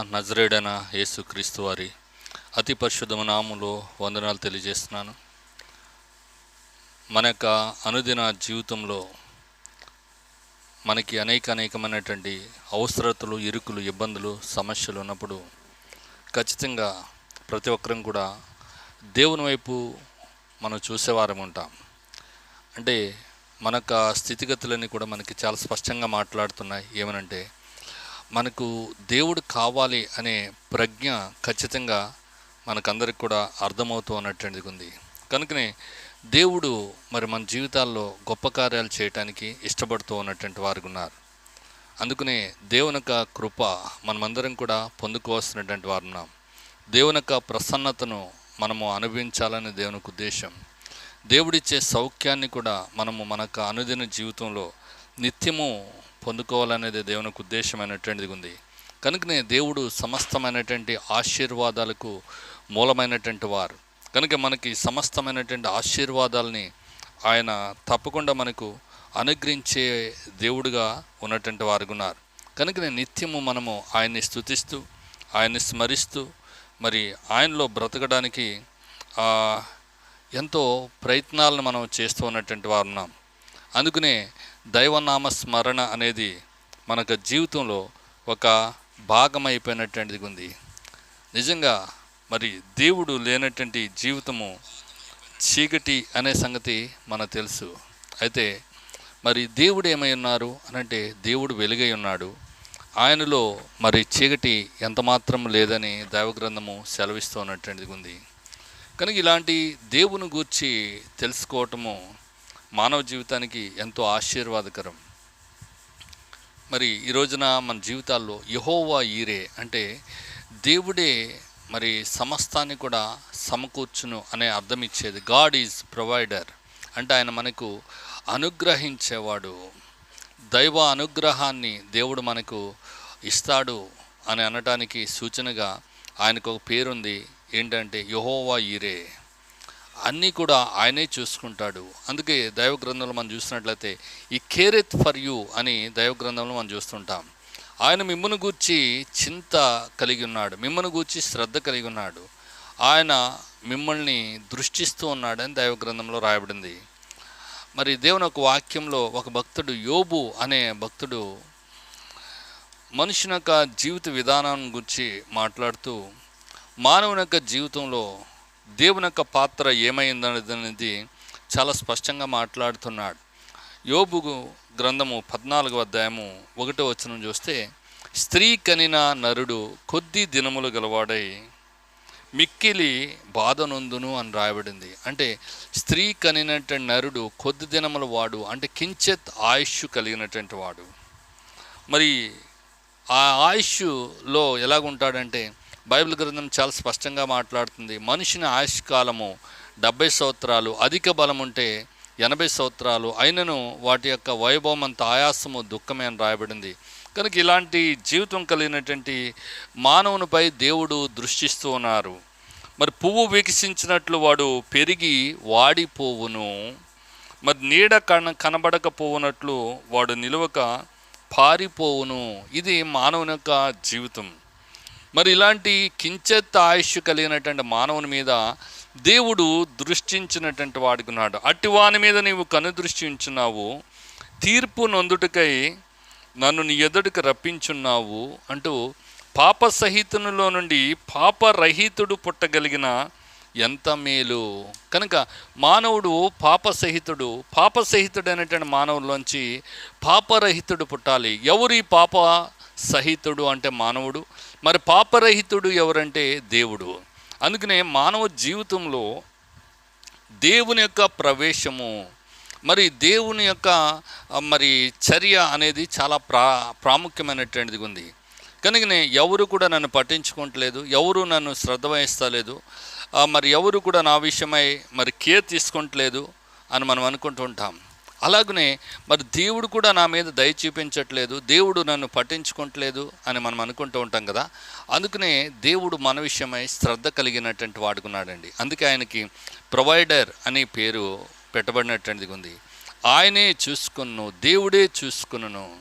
నజరేడైన యేసుక్రీస్తు వారి అతి పరిశుద్ధమ నామంలో వందనాలు తెలియజేస్తున్నాను. మన యొక్క అనుదిన జీవితంలో మనకి అనేక అనేకమైనటువంటి అవసరతలు ఇరుకులు ఇబ్బందులు సమస్యలు ఉన్నప్పుడు ఖచ్చితంగా ప్రతి ఒక్కరం కూడా దేవుని వైపు మనం చూసేవారం ఉంటాం. అంటే మన యొక్క స్థితిగతులన్నీ కూడా మనకి చాలా స్పష్టంగా మాట్లాడుతున్నాయి. ఏమనంటే మనకు దేవుడు కావాలి అనే ప్రజ్ఞ ఖచ్చితంగా మనకందరికి కూడా అర్థమవుతూ ఉన్నటువంటిది ఉంది. కనుకనే దేవుడు మరి మన జీవితాల్లో గొప్ప కార్యాలు చేయటానికి ఇష్టపడుతూ ఉన్నటువంటి వారు ఉన్నారు. అందుకనే దేవుని యొక్క కృప మనమందరం కూడా పొందుకోవాల్సినటువంటి వారు ఉన్నాం. దేవుని యొక్క ప్రసన్నతను మనము అనుభవించాలని దేవునికి ఉద్దేశం. దేవుడిచ్చే సౌఖ్యాన్ని కూడా మనము మన యొక్క అనుదిన జీవితంలో నిత్యము పొందుకోవాలనేది దేవునికి ఉద్దేశమైనటువంటిది ఉంది. కనుకనే దేవుడు సమస్తమైనటువంటి ఆశీర్వాదాలకు మూలమైనటువంటి వారు. కనుక మనకి సమస్తమైనటువంటి ఆశీర్వాదాలని ఆయన తప్పకుండా మనకు అనుగ్రహించే దేవుడుగా ఉన్నటువంటి వారు ఉన్నారు. కనుకనే నిత్యము మనము ఆయన్ని స్థుతిస్తూ ఆయన్ని స్మరిస్తూ మరి ఆయనలో బ్రతకడానికి ఎంతో ప్రయత్నాలను మనం చేస్తూ ఉన్నటువంటి వారు ఉన్నాం అందుకనే దైవనామ స్మరణ అనేది మనకు జీవితంలో ఒక భాగం అయిపోయినటువంటిది ఉంది. నిజంగా మరి దేవుడు లేనటువంటి జీవితము చీకటి అనే సంగతి మనకు తెలుసు. అయితే మరి దేవుడు ఏమై ఉన్నారు అనంటే దేవుడు వెలుగై ఉన్నాడు. ఆయనలో మరి చీకటి ఎంతమాత్రం లేదని దైవగ్రంథము సెలవిస్తూ ఉన్నటువంటిది ఉంది. కనుక ఇలాంటి దేవుని గూర్చి తెలుసుకోవటము మానవ జీవితానికి ఎంతో ఆశీర్వాదకరం. మరి ఈ రోజున మన జీవితాల్లో యహోవా ఈరే అంటే దేవుడే మరి సమస్తాన్ని కూడా సమకూర్చును అనే అర్థం ఇచ్చేది గాడ్ ఈజ్ ప్రొవైడర్ అంటే ఆయన మనకు అనుగ్రహించేవాడు. దైవ అనుగ్రహాన్ని దేవుడు మనకు ఇస్తాడు అని అనటానికి సూచనగా ఆయనకు ఒక పేరుంది. ఏంటంటే యహోవా ఈరే. అన్నీ కూడా ఆయనే చూసుకుంటాడు. అందుకే దైవ గ్రంథంలో మనం చూసినట్లయితే ఈ కేరెత్ ఫర్ యూ అని దైవ గ్రంథంలో మనం చూస్తుంటాం. ఆయన మిమ్మల్ని గూర్చి చింత కలిగి ఉన్నాడు మిమ్మల్ని గూర్చి శ్రద్ధ కలిగి ఉన్నాడు. ఆయన మిమ్మల్ని దృష్టిస్తూ ఉన్నాడని దైవ గ్రంథంలో రాయబడింది. మరి దేవుని ఒక వాక్యంలో ఒక భక్తుడు యోబు అనే భక్తుడు మనుషుని యొక్క జీవిత విధానం గురించి మాట్లాడుతూ మానవుని యొక్క జీవితంలో దేవుని యొక్క పాత్ర ఏమైందనేది చాలా స్పష్టంగా మాట్లాడుతున్నాడు. యోబు గ్రంథము పద్నాలుగు అధ్యాయము ఒకటో వచనం చూస్తే స్త్రీ కనిన నరుడు కొద్ది దినములు గలవాడై మిక్కిలి బాధనొందును అని రాయబడింది. అంటే స్త్రీ కనినటువంటి నరుడు కొద్ది దినముల వాడు అంటే కించెత్ ఆయుష్ కలిగినటువంటి వాడు. మరి ఆ ఆయుష్లో ఎలాగుంటాడంటే బైబిల్ గ్రంథం చాలా స్పష్టంగా మాట్లాడుతుంది. మనిషిని ఆయుష్కాలము డెబ్బై సంవత్సరాలు అధిక బలం ఉంటే ఎనభై సంవత్సరాలు అయినను వాటి యొక్క వైభవం అంత ఆయాసము దుఃఖమే అని రాయబడింది. కనుక ఇలాంటి జీవితం కలిగినటువంటి మానవునిపై దేవుడు దృష్టిస్తూ ఉన్నారు. మరి పువ్వు వికసించినట్లు వాడు పెరిగి వాడిపోవును. మరి నీడ కన కనబడకపోవునట్లు వాడు నిలువక పారిపోవును. ఇది మానవుని యొక్క జీవితం. మరి ఇలాంటి కించెత్ ఆయుష్ కలిగినటువంటి మానవుని మీద దేవుడు దృష్టించినటువంటి వాడుకున్నాడు అట్టి వాని మీద నీవు కనుదృష్టి ఉంచున్నావు. తీర్పు నొందుటకై నన్ను నీ ఎదుటికి రప్పించున్నావు అంటూ పాప సహితునిలో నుండి పాపరహితుడు పుట్టగలిగిన ఎంత మేలు? కనుక మానవుడు పాపసహితుడు పాపసహితుడైనటువంటి మానవుల్లోంచి పాపరహితుడు పుట్టాలి. ఎవరి పాప సహితుడు అంటే మానవుడు? మరి పాపరహితుడు ఎవరంటే దేవుడు. అందుకనే మానవ జీవితంలో దేవుని యొక్క ప్రవేశము మరి దేవుని యొక్క మరి చర్య అనేది చాలా ప్రా ప్రాముఖ్యమైనటువంటిది ఉంది. కనుకనే ఎవరు కూడా నన్ను పట్టించుకోవట్లేదు ఎవరు నన్ను శ్రద్ధ వహిస్తలేదు మరి ఎవరు కూడా నా విషయమై మరి కేర్ తీసుకుంటలేదు అని మనం అనుకుంటుంటాం అలాగనే మరి దేవుడు కూడా నా మీద దయ చూపించట్లేదు దేవుడు నన్ను పట్టించుకోవట్లేదు అని మనం అనుకుంటూ ఉంటాం కదా. అందుకనే దేవుడు మన విషయమై శ్రద్ధ కలిగినటువంటి వాడుకున్నాడండి. అందుకే ఆయనకి ప్రొవైడర్ అనే పేరు పెట్టబడినటువంటిది ఉంది. ఆయనే చూసుకును దేవుడే చూసుకును.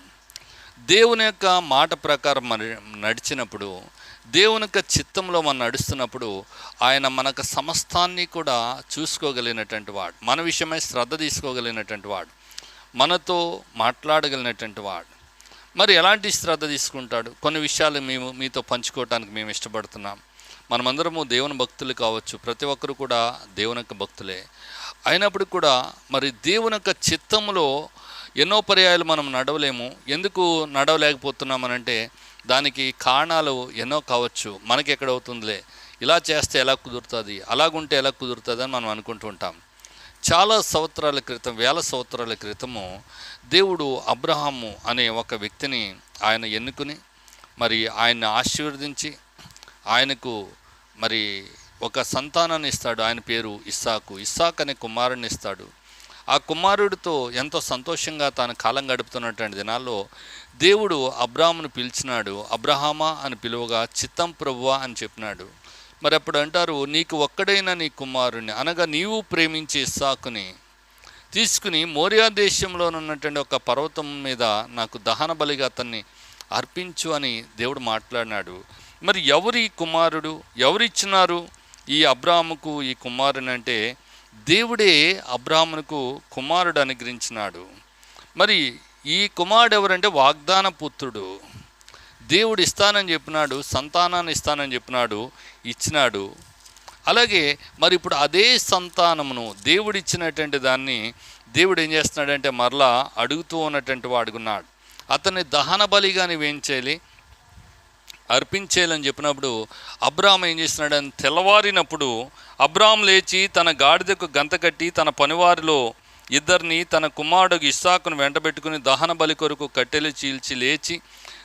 దేవుని యొక్క మాట ప్రకారం మరి నడిచినప్పుడు దేవుని యొక్క చిత్తంలో మనం నడుస్తున్నప్పుడు ఆయన మనకు సమస్తాన్ని కూడా చూసుకోగలిగినటువంటి వాడు. మన విషయమై శ్రద్ధ తీసుకోగలిగినటువంటి వాడు. మనతో మాట్లాడగలిగినటువంటి వాడు. మరి ఎలాంటి శ్రద్ధ తీసుకుంటాడు? కొన్ని విషయాలు మేము మీతో పంచుకోవటానికి మేము ఇష్టపడుతున్నాం. మనమందరము దేవుని భక్తులు కావచ్చు. ప్రతి ఒక్కరు కూడా దేవుని యొక్క భక్తులే. అయినప్పుడు కూడా మరి దేవుని యొక్క చిత్తంలో ఎన్నో పర్యాయాలు మనం నడవలేము. ఎందుకు నడవలేకపోతున్నామనంటే దానికి కారణాలు ఎన్నో కావచ్చు. మనకి ఎక్కడవుతుందిలే ఇలా చేస్తే ఎలా కుదురుతుంది? అలాగుంటే ఎలా కుదురుతుంది అని మనం అనుకుంటూ ఉంటాం. చాలా సంవత్సరాల క్రితం వేల సంవత్సరాల క్రితము దేవుడు అబ్రహాము అనే ఒక వ్యక్తిని ఆయన ఎన్నుకుని మరి ఆయన్ని ఆశీర్వదించి ఆయనకు మరి ఒక సంతానాన్ని ఇస్తాడు. ఆయన పేరు ఇస్సాకు. ఇస్సాక్ అనే కుమారుని ఇస్తాడు. ఆ కుమారుడితో ఎంతో సంతోషంగా తాను కాలం గడుపుతున్నటువంటి దినాల్లో దేవుడు అబ్రాహామును పిలిచినాడు అబ్రహామా అని పిలువగా చిత్తం ప్రభువా అని చెప్పినాడు. మరి అప్పుడు అంటారు నీకు ఒక్కడైన నీ కుమారుని అనగా నీవు ప్రేమించే ఇస్సాకుని తీసుకుని మోరియా దేశంలో ఉన్నటువంటి ఒక పర్వతం మీద నాకు దహన బలిగా అతన్ని అర్పించు అని దేవుడు మాట్లాడినాడు. మరి ఎవరి కుమారుడు? ఎవరిచ్చినారు ఈ అబ్రాహాముకు ఈ కుమారుని అంటే దేవుడే అబ్రాహామునకు కుమారుడు అనుగ్రహించినాడు. మరి ఈ కుమారుడు ఎవరంటే వాగ్దాన పుత్రుడు. దేవుడు ఇస్తానని చెప్పినాడు సంతానాన్ని ఇస్తానని చెప్పినాడు ఇచ్చినాడు. అలాగే మరి ఇప్పుడు అదే సంతానమును దేవుడు ఇచ్చినటువంటి దాన్ని దేవుడు ఏం చేస్తున్నాడంటే మరలా అడుగుతూ ఉన్నటువంటి వాడుకున్నాడు అతన్ని దహన బలిగా నువ్వేం చేయాలి అర్పించేయాలని చెప్పినప్పుడు అబ్రాహం ఏం చేస్తున్నాడని తెల్లవారినప్పుడు అబ్రాహం లేచి తన గాడిదకు గంత కట్టి తన పనివారిలో ఇద్దరిని తన కుమారుడు ఇస్సాకును వెంటబెట్టుకుని దహన బలి కొరకు కట్టెలు చీల్చి లేచి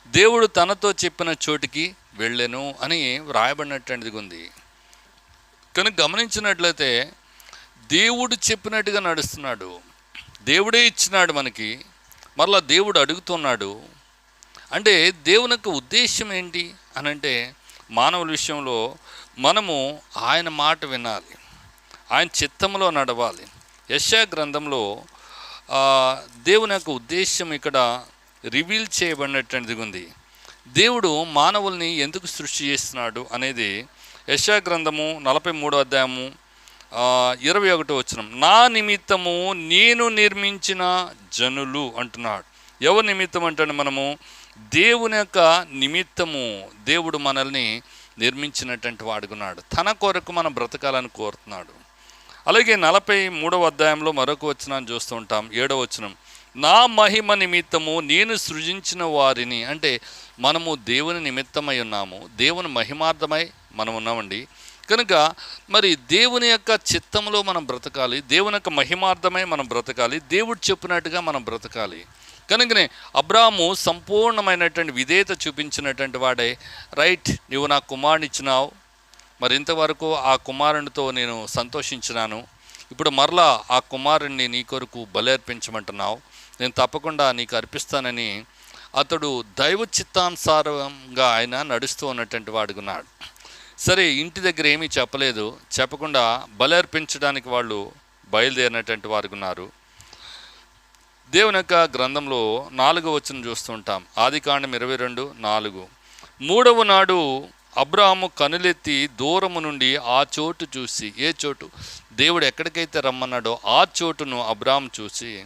దేవుడు తనతో చెప్పిన చోటికి వెళ్ళెను అని వ్రాయబడినటువంటిది ఉంది. కానీ గమనించినట్లయితే దేవుడు చెప్పినట్టుగా నడుస్తున్నాడు. దేవుడే ఇచ్చినాడు మనకి. మరలా దేవుడు అడుగుతున్నాడు. అంటే దేవుని యొక్క ఉద్దేశం ఏంటి అని అంటే మానవుల విషయంలో మనము ఆయన మాట వినాలి. ఆయన చిత్తంలో నడవాలి. యశా గ్రంథంలో దేవుని యొక్క ఉద్దేశం ఇక్కడ రివీల్ చేయబడినటువంటిది ఉంది. దేవుడు మానవుల్ని ఎందుకు సృష్టి చేస్తున్నాడు అనేది యశా గ్రంథము నలభై మూడో అధ్యాయము ఇరవై ఒకటో వచనం. నా నిమిత్తము నేను నిర్మించిన జనులు అంటున్నాడు. ఎవరి నిమిత్తం అంటే మనము? దేవుని యొక్క నిమిత్తము దేవుడు మనల్ని నిర్మించినటువంటి వాడుకున్నాడు తన కొరకు మనం బ్రతకాలని కోరుతున్నాడు. అలాగే నలభై మూడవ అధ్యాయంలో మరొక వచనాన్ని చూస్తూ ఉంటాం. ఏడవ వచనం నా మహిమ నిమిత్తము నేను సృజించిన వారిని అంటే మనము దేవుని నిమిత్తమై ఉన్నాము దేవుని మహిమార్థమై మనం ఉన్నామండి. కనుక మరి దేవుని యొక్క చిత్తంలో మనం బ్రతకాలి దేవుని యొక్క మహిమార్థమై మనం బ్రతకాలి దేవుడు చెప్పినట్టుగా మనం బ్రతకాలి. కనుకనే అబ్రాము సంపూర్ణమైనటువంటి విధేయత చూపించినటువంటి వాడే రైట్ నువ్వు నా కుమారుని ఇచ్చినావు. మరి ఇంతవరకు ఆ కుమారునితో నేను సంతోషించినాను. ఇప్పుడు మరలా ఆ కుమారుణ్ణి నీ కొరకు బలర్పించమంటున్నావు నేను తప్పకుండా నీకు అర్పిస్తానని అతడు దైవ చిత్తానుసారంగా ఆయన నడుస్తూ ఉన్నటువంటి వాడుకున్నాడు సరే ఇంటి దగ్గర ఏమీ చెప్పలేదు. చెప్పకుండా బలర్పించడానికి వాళ్ళు బయలుదేరినటువంటి వారు ఉన్నారు. దేవుని యొక్క గ్రంథంలో నాలుగు వచ్చిన చూస్తుంటాం. ఆది కాండం ఇరవై రెండు నాలుగు. మూడవ నాడు అబ్రాహాము కనులెత్తి దూరము నుండి ఆ చోటు చూసి ఏ చోటు? దేవుడు ఎక్కడికైతే రమ్మన్నాడో ఆ చోటును అబ్రాహం చూసి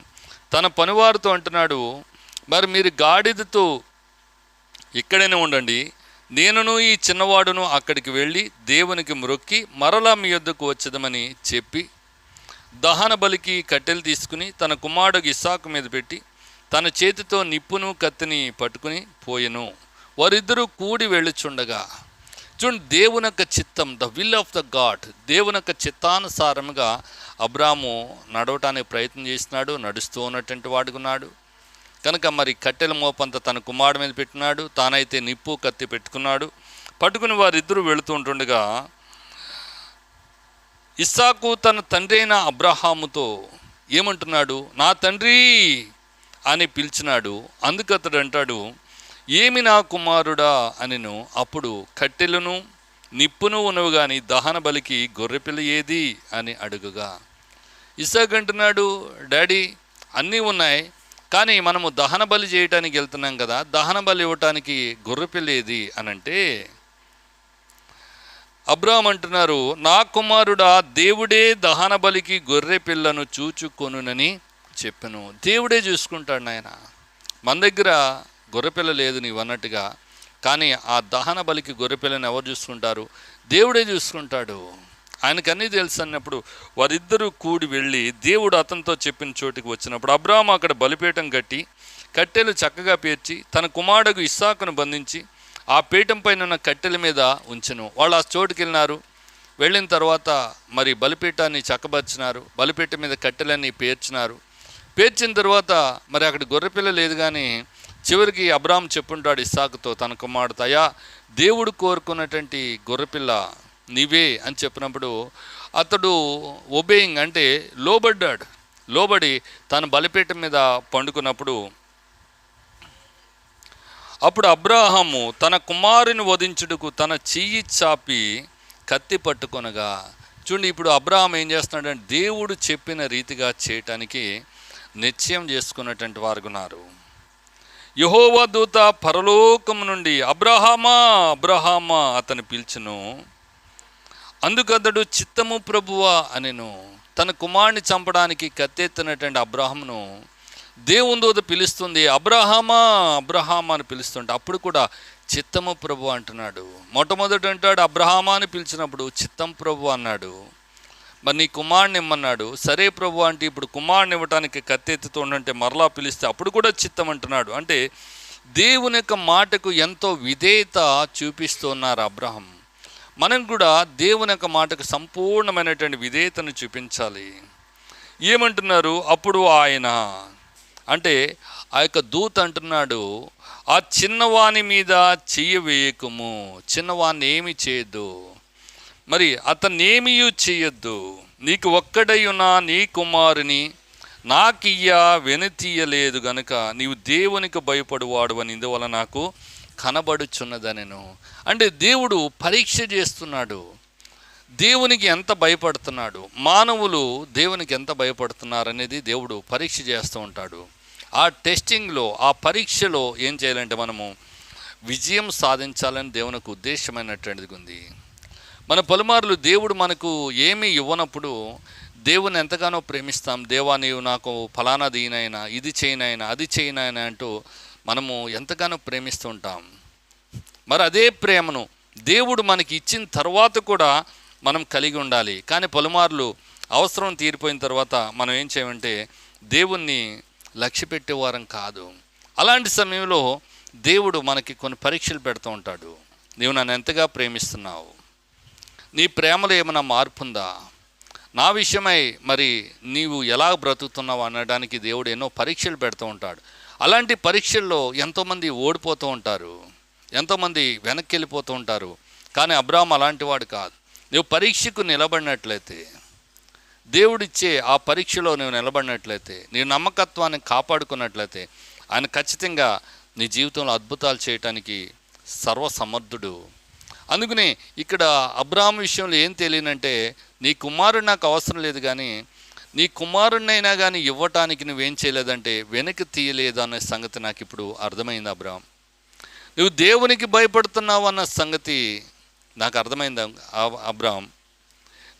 తన పనివారితో అంటున్నాడు మరి మీరు గాడిదతో ఇక్కడనే ఉండండి. నేనును ఈ చిన్నవాడును అక్కడికి వెళ్ళి దేవునికి మ్రొక్కి మరలా మీ యొద్దకు వచ్చేదమని చెప్పి దహన బలికి కట్టెలు తీసుకుని తన కుమారుడు ఇస్సాకు మీద పెట్టి తన చేతితో నిప్పును కత్తిని పట్టుకుని పోయెను. వారిద్దరూ కూడి వెళ్ళుచుండగా చూడండి దేవుని యొక్క చిత్తం the will of the God దేవుని యొక్క చిత్తానుసారముగా అబ్రాము నడవటానికి ప్రయత్నం చేస్తున్నాడు నడుస్తూ ఉన్నటువంటి వాడుకున్నాడు కనుక మరి కట్టెల మోపంత తన కుమారుడు మీద పెట్టినాడు తానైతే నిప్పు కత్తి పెట్టుకున్నాడు. పట్టుకుని వారిద్దరూ వెళుతూ ఉంటుండగా ఇస్సాకు తన తండ్రి అయిన అబ్రహాముతో ఏమంటున్నాడు? నా తండ్రి అని పిలిచినాడు. అందుకు అతడు అంటాడు ఏమి నా కుమారుడా అనిను? అప్పుడు కట్టెలను నిప్పును ఉన్నవు కానీ దహన బలికి గొర్రెపిల్ల ఏది? అని అడుగుగా. ఇసాక్ అంటున్నాడు డాడీ అన్నీ ఉన్నాయి కానీ మనము దహన బలి చేయటానికి వెళ్తున్నాం కదా దహన బలి ఇవ్వటానికి గొర్రెపిల్ల ఏది? అని అంటే అబ్రాహం అంటున్నారు నా కుమారుడా దేవుడే దహన బలికి గొర్రె పిల్లను చూచుకొనునని చెప్పాను. దేవుడే చూసుకుంటాడు నాయన. మన దగ్గర గొర్రెపిల్ల లేదు నీవు అన్నట్టుగా. కానీ ఆ దహన బలికి గొర్రెపిల్లని ఎవరు చూసుకుంటారు? దేవుడే చూసుకుంటాడు. ఆయనకు అన్నీ తెలుసు అన్నప్పుడు వారిద్దరూ కూడి వెళ్ళి దేవుడు అతనితో చెప్పిన చోటికి వచ్చినప్పుడు అబ్రాహం అక్కడ బలిపీఠం కట్టి కట్టెలు చక్కగా పేర్చి తన కుమారుడుకు ఇస్సాకును బంధించి ఆ పీఠం పైన ఉన్న కట్టెల మీద ఉంచను. వాళ్ళు ఆ చోటుకి వెళ్ళినారు వెళ్ళిన తర్వాత మరి బలిపీఠాన్ని చక్కబర్చినారు. బలిపీఠం మీద కట్టెలన్నీ పేర్చినారు. పేర్చిన తర్వాత మరి అక్కడ గొర్రెపిల్ల లేదు కానీ చివరికి అబ్రామ్ చెప్పుంటాడు ఇస్సాకుతో తన కుమారుడు అయ్యా దేవుడు కోరుకున్నటువంటి గొర్రెపిల్ల నీవే అని చెప్పినప్పుడు అతడు ఒబేయింగ్ అంటే లోబడ్డాడు. లోబడి తన బలిపీఠం మీద పండుకున్నప్పుడు అప్పుడు అబ్రాహాము తన కుమారుని వధించుటకు తన చెయ్యి చాపి కత్తి పట్టుకొనగా చూడండి ఇప్పుడు అబ్రాహం ఏం చేస్తున్నాడంటే దేవుడు చెప్పిన రీతిగా చేయటానికి నిశ్చయం చేసుకున్నటువంటి వారు ఉన్నారు. యహోవ దూత పరలోకం నుండి అబ్రహామా అబ్రహామా అతను పిలిచును అందుకతడు చిత్తము ప్రభువా అనెను. తన కుమారుని చంపడానికి కత్తెత్తినటువంటి అబ్రాహంను దేవుని దూత పిలుస్తుంది అబ్రహామా అబ్రహామా అని పిలుస్తుంటే అప్పుడు కూడా చిత్తము ప్రభు అంటున్నాడు. మొట్టమొదటి అంటాడు అబ్రహామా అని పిలిచినప్పుడు చిత్తం ప్రభు అన్నాడు. మరి నీ కుమారుని ఇమ్మన్నాడు. సరే ప్రభు అంటే ఇప్పుడు కుమారుని ఇవ్వటానికి కత్తెత్తుతుండంటే మరలా పిలిస్తే అప్పుడు కూడా చిత్తం అంటున్నాడు. అంటే దేవుని యొక్క మాటకు ఎంతో విధేయత చూపిస్తున్నారు అబ్రహం. మనం కూడా దేవుని యొక్క మాటకు సంపూర్ణమైనటువంటి విధేయతను చూపించాలి. ఏమంటున్నారు? అప్పుడు ఆయన అంటే ఆ యొక్క దూత అంటున్నాడు ఆ చిన్నవాని మీద చెయ్యి వేయకము చిన్నవాన్ని ఏమి చేయొద్దు. మరి అతనేమీ చేయొద్దు నీకు ఒక్కడై నీ కుమారుని? నాకియ్య వెనుతీయలేదు గనుక నీవు దేవునికి భయపడువాడు అని ఇందువల్ల నాకు కనబడుచున్నదనెను. అంటే దేవుడు పరీక్ష చేస్తున్నాడు. దేవునికి ఎంత భయపడుతున్నాడు? మానవులు దేవునికి ఎంత భయపడుతున్నారు అనేది దేవుడు పరీక్ష చేస్తూ ఉంటాడు. ఆ టెస్టింగ్లో ఆ పరీక్షలో ఏం చేయాలంటే మనము విజయం సాధించాలని దేవునికి ఉద్దేశమైనటువంటిది ఉంది. మన పలుమార్లు దేవుడు మనకు ఏమీ ఇవ్వనప్పుడు దేవుని ఎంతగానో ప్రేమిస్తాం. దేవా నీవు నాకు ఫలానా దీనైనా ఇది చేయనైనా అది చేయనైనా అంటూ మనము ఎంతగానో ప్రేమిస్తూ ఉంటాం. మరి అదే ప్రేమను దేవుడు మనకి ఇచ్చిన తర్వాత కూడా మనం కలిగి ఉండాలి. కానీ పలుమార్లు అవసరం తీరిపోయిన తర్వాత మనం ఏం చేయమంటే దేవుణ్ణి లక్ష్య పెట్టేవారం కాదు. అలాంటి సమయంలో దేవుడు మనకి కొన్ని పరీక్షలు పెడుతూ ఉంటాడు. నీవు నన్ను ఎంతగా ప్రేమిస్తున్నావు? నీ ప్రేమలో ఏమైనా మార్పు ఉందా? నా విషయమై మరి నీవు ఎలా బ్రతుకుతున్నావు? అనడానికి దేవుడు ఎన్నో పరీక్షలు పెడుతూ ఉంటాడు. అలాంటి పరీక్షల్లో ఎంతోమంది ఓడిపోతూ ఉంటారు. ఎంతోమంది వెనక్కి వెళ్ళిపోతూ ఉంటారు. కానీ అబ్రాహం అలాంటి వాడు కాదు. నువ్వు పరీక్షకు నిలబడినట్లయితే దేవుడిచ్చే ఆ పరీక్షలో నువ్వు నిలబడినట్లయితే నీ నమ్మకత్వాన్ని కాపాడుకున్నట్లయితే ఆయన ఖచ్చితంగా నీ జీవితంలో అద్భుతాలు చేయటానికి సర్వసమర్థుడు. అందుకనే ఇక్కడ అబ్రాహం విషయంలో ఏం తెలియనంటే నీ కుమారుడు నాకు అవసరం లేదు కానీ నీ కుమారుడినైనా కానీ ఇవ్వటానికి నువ్వేం చేయలేదంటే వెనక్కి తీయలేదు అనే సంగతి నాకు ఇప్పుడు అర్థమైంది అబ్రాహం. నువ్వు దేవునికి భయపడుతున్నావు అన్న సంగతి నాకు అర్థమైంది అబ్రాహం.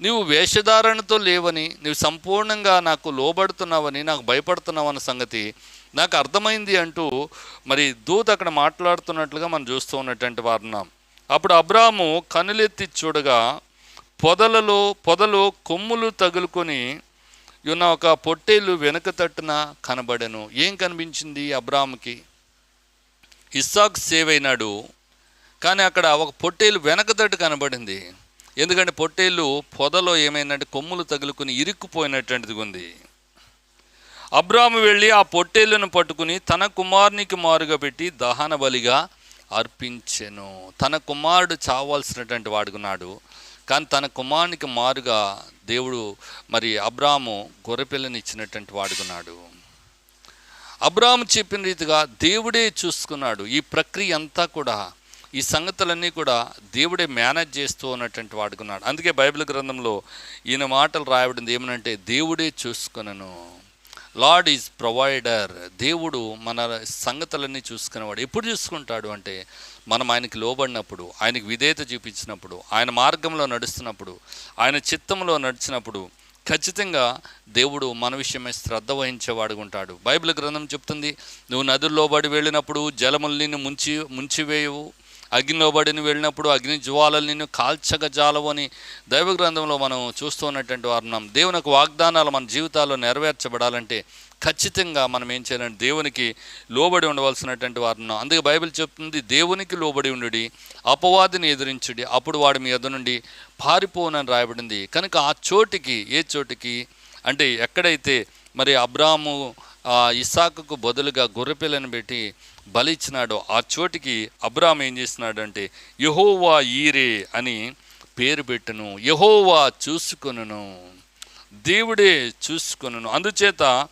నువ్వు వేషధారణతో లేవని నీవు సంపూర్ణంగా నాకు లోబడుతున్నావని నాకు భయపడుతున్నావు అన్న సంగతి నాకు అర్థమైంది అంటూ మరి దూత అక్కడ మాట్లాడుతున్నట్లుగా మనం చూస్తూ ఉన్నటువంటి వారున్నాం అప్పుడు అబ్రాము కనులెత్తి చూడగా పొదలలో పొదలో కొమ్ములు తగులుకొని ఉన్న ఒక పొట్టేలు వెనుక తట్టున కనబడెను. ఏం కనిపించింది అబ్రాముకి? ఇస్సాక్ సేవ్ అయినాడు కానీ అక్కడ ఒక పొట్టేలు వెనక తట్టు కనబడింది. ఎందుకంటే పొట్టేళ్ళు పొదలో ఏమైందంటే కొమ్ములు తగులుకుని ఇరుక్కుపోయినటువంటిది ఉంది. అబ్రాము వెళ్ళి ఆ పొట్టేళ్ళను పట్టుకుని తన కుమారునికి మారుగా పెట్టి దహన బలిగా అర్పించెను. తన కుమారుడు చావాల్సినటువంటి వాడుకున్నాడు కానీ తన కుమారునికి మారుగా దేవుడు మరి అబ్రాము గొర్రెపిల్లని ఇచ్చినటువంటి వాడుకున్నాడు అబ్రాము చెప్పిన రీతిగా దేవుడే చూసుకున్నాడు. ఈ ప్రక్రియ అంతా కూడా ఈ సంగతులన్నీ కూడా దేవుడే మేనేజ్ చేస్తూ ఉన్నటువంటి వాడుకున్నాడు అందుకే బైబిల్ గ్రంథంలో ఈయన మాటలు రాయబడింది ఏమనంటే దేవుడే చూసుకునను. Lord is provider. దేవుడు మన సంగతులన్నీ చూసుకునేవాడు. ఎప్పుడు చూసుకుంటాడు అంటే మనం ఆయనకి లోబడినప్పుడు ఆయనకి విధేయత చూపించినప్పుడు ఆయన మార్గంలో నడుస్తున్నప్పుడు ఆయన చిత్తంలో నడిచినప్పుడు ఖచ్చితంగా దేవుడు మన విషయమై శ్రద్ధ వహించేవాడుగా ఉంటాడు. బైబిల్ గ్రంథం చెప్తుంది నువ్వు నదుల్లోబడి వెళ్ళినప్పుడు జలములు నిన్ను ముంచి ముంచివేయవు. అగ్నిలోబడిని వెళ్ళినప్పుడు అగ్ని జ్వాలలు నిన్ను కాల్చక జాలవు అని దైవ గ్రంథంలో మనం చూస్తూ ఉన్నటువంటి వారున్నాం దేవునికి వాగ్దానాలు మన జీవితాల్లో నెరవేర్చబడాలంటే ఖచ్చితంగా మనం ఏం చేయాలంటే దేవునికి లోబడి ఉండవలసినటువంటి వారున్నాం అందుకే బైబిల్ చెప్తుంది దేవునికి లోబడి ఉండుడి అపవాదిని ఎదిరించుడి అప్పుడు వాడు మీ నుండి పారిపోనని రాయబడింది. కనుక ఆ చోటికి ఏ చోటికి అంటే ఎక్కడైతే మరి అబ్రాము ఇసాకుకు బదులుగా గొర్రెపిల్లని పెట్టి బలి ఇచ్చినాడో. ఆ చోటికి అబ్రామ్ ఏం చేసినాడంటే యహోవా ఈరే అని పేరు పెట్టును. యహోవా చూసుకొనును. దేవుడే చూసుకొనును. అందుచేత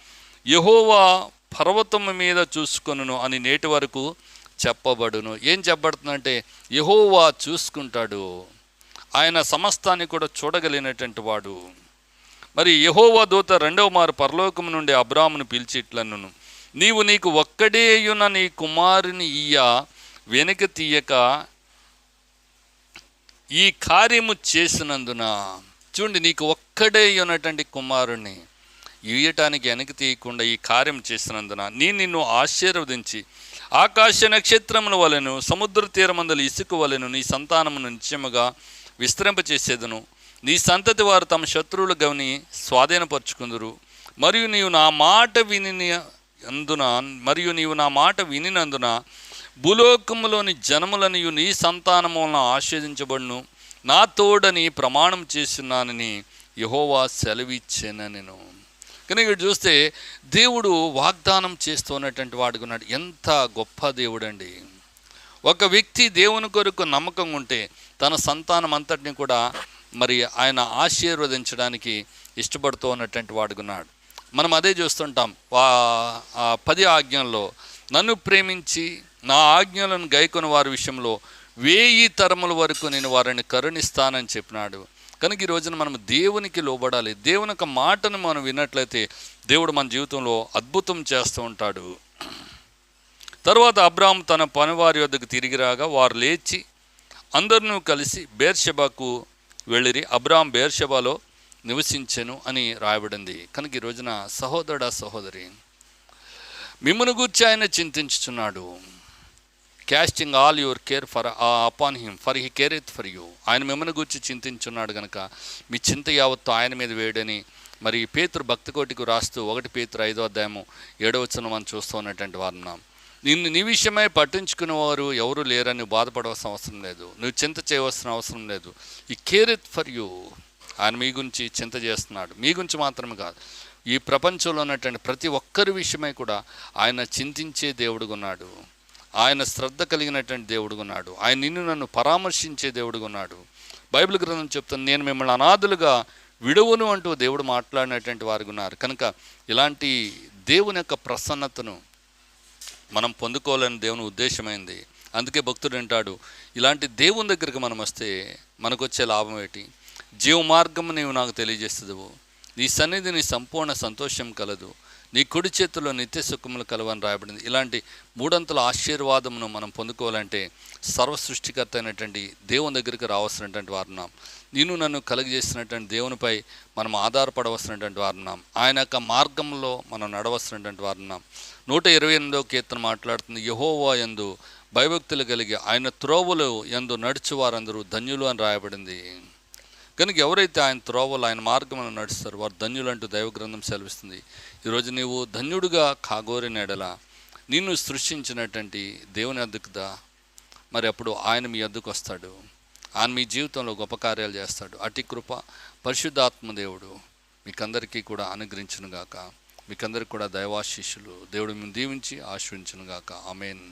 యహోవా పర్వతం మీద చూసుకొనును అని నేటి వరకు చెప్పబడును. ఏం చెప్పబడుతుందంటే యహోవా చూసుకుంటాడు. ఆయన సమస్తాన్ని కూడా చూడగలిగినటువంటి వాడు. మరి యహోవా దూత రెండవ మారు పరలోకము నుండి అబ్రామును పిలిచిట్లన్ను నీవు నీకు ఒక్కడేయున నీ కుమారుని ఇయ్య వెనుక తీయక ఈ కార్యము చేసినందున. చూడండి నీకు ఒక్కడే ఉన్నటువంటి కుమారుణ్ణి ఇయ్యటానికి వెనక తీయకుండా ఈ కార్యం చేసినందున నేను నిన్ను ఆశీర్వదించి ఆకాశ నక్షత్రముల వలెను సముద్ర తీరమందల ఇసుక వలెను నీ సంతానమును నిత్యముగా విస్తరింపచేసేదను. నీ సంతతి వారు తమ శత్రువులు గవని స్వాధీనపరుచుకుందురు. మరియు నీవు నా మాట విని అందున మరియు నీవు నా మాట వినినందున భూలోకములోని జనములనియు నీ సంతానములను ఆస్వాదించబడును నా తోడని ప్రమాణం చేస్తున్నానని యహోవా సెలవిచ్చాను నేను. కానీ ఇక్కడ చూస్తే దేవుడు వాగ్దానం చేస్తున్నటువంటి వాడుగా ఉన్నాడు. ఎంత గొప్ప దేవుడు అండి ఒక వ్యక్తి దేవుని కొరకు నమ్మకం ఉంటే తన సంతానం అంతటిని కూడా మరి ఆయన ఆశీర్వదించడానికి ఇష్టపడుతూ ఉన్నటువంటి వాడుకున్నాడు మనం అదే చూస్తుంటాం వా ఆ పది ఆజ్ఞల్లో నన్ను ప్రేమించి నా ఆజ్ఞలను గైకొని వారి విషయంలో వేయి తరముల వరకు నేను వారిని కరుణిస్తానని చెప్పినాడు. కనుక ఈ రోజున మనం దేవునికి లోబడాలి. దేవుని యొక్క మాటను మనం విన్నట్లయితే దేవుడు మన జీవితంలో అద్భుతం చేస్తూ ఉంటాడు. తర్వాత అబ్రాహం తన పనివారి వద్దకు తిరిగి రాగా వారు లేచి అందరినూ కలిసి బేర్షబాకు వెళ్ళిరి అబ్రామ్ బేర్షబాలో నివసించెను అని రాయబడింది. కనుక ఈ రోజున సహోదరుడా సహోదరి మిమ్మను గూర్చి ఆయన చింతించుచున్నాడు. Casting all your care for upon him for he careth for you ఆయన మిమ్మల్ని గురించి చింతించున్నాడు కనుక మీ చింత యావత్తు ఆయన మీద వేయడని మరి పేతురు భక్తి కోటికి రాస్తూ ఒకటి పేతురు ఐదో అధ్యాయము ఏడవ వచనం మనం చూస్తూ ఉన్నటువంటి వారున్నాం నిన్ను నీ విషయమై పట్టించుకునేవారు ఎవరు లేరని బాధపడవలసిన అవసరం లేదు. నువ్వు చింత చేయవలసిన అవసరం లేదు. ఈ కేర్ ఇట్ ఫర్ యూ ఆయన మీ గురించి చింత చేస్తున్నాడు. మీ గురించి మాత్రమే కాదు. ఈ ప్రపంచంలో ఉన్నటువంటి ప్రతి ఒక్కరి విషయమై కూడా ఆయన చింతించే దేవుడుగా ఉన్నాడు. ఆయన శ్రద్ధ కలిగినటువంటి దేవుడుగా ఉన్నాడు. ఆయన నిన్ను నన్ను పరామర్శించే దేవుడుగా ఉన్నాడు. బైబిల్ గ్రంథం చెప్తుంది నేను మిమ్మల్ని అనాథులుగా విడవును అంటూ దేవుడు మాట్లాడినటువంటి వారు ఉన్నారు. కనుక ఇలాంటి దేవుని యొక్క ప్రసన్నతను మనం పొందుకోవాలని దేవుని ఉద్దేశమైంది. అందుకే భక్తుడు అంటాడు ఇలాంటి దేవుని దగ్గరికి మనం వస్తే మనకు వచ్చే లాభం ఏంటి? జీవ మార్గం నీవు నాకు తెలియజేస్తుందవు. నీ సన్నిధి నీ సంపూర్ణ సంతోషం కలదు. నీ కుడి చేతిలో నిత్య సుఖములు కలవని రాయబడింది. ఇలాంటి మూడంతల ఆశీర్వాదమును మనం పొందుకోవాలంటే సర్వ సృష్టికర్త అయినటువంటి దేవుని దగ్గరికి రావాల్సినటువంటి వారున్నాం నేను నన్ను కలిగజేసినటువంటి దేవునిపై మనం ఆధారపడవలసినటువంటి వారున్నాం ఆయన యొక్క మార్గంలో మనం నడవలసినటువంటి వారున్నాం నూట ఇరవై ఎనిమిదో కీర్తన మాట్లాడుతుంది. యహోవా ఎందు భయభక్తులు కలిగి ఆయన త్రోవలు ఎందు నడిచి వారందరూ ధన్యులు అని రాయబడింది. కనుక ఎవరైతే ఆయన త్రోవలు ఆయన మార్గంలో నడుస్తారో వారు ధన్యులు అంటూ దైవ గ్రంథం సెలవిస్తుంది. ఈరోజు నీవు ధన్యుడుగా కాగోరిన ఎడల నిన్ను సృష్టించినటువంటి దేవుని అద్దుకుదా మరి అప్పుడు ఆయన మీ అద్దుకు వస్తాడు. ఆయన మీ జీవితంలో గొప్ప కార్యాలు చేస్తాడు. అటి కృప పరిశుద్ధాత్మ దేవుడు మీకందరికీ కూడా అనుగ్రహించునుగాక. మీకందరికి కూడా దైవాశిష్యులు దేవుడు మేము దీవించి ఆశ్రయించునుగాక ఆమెన్.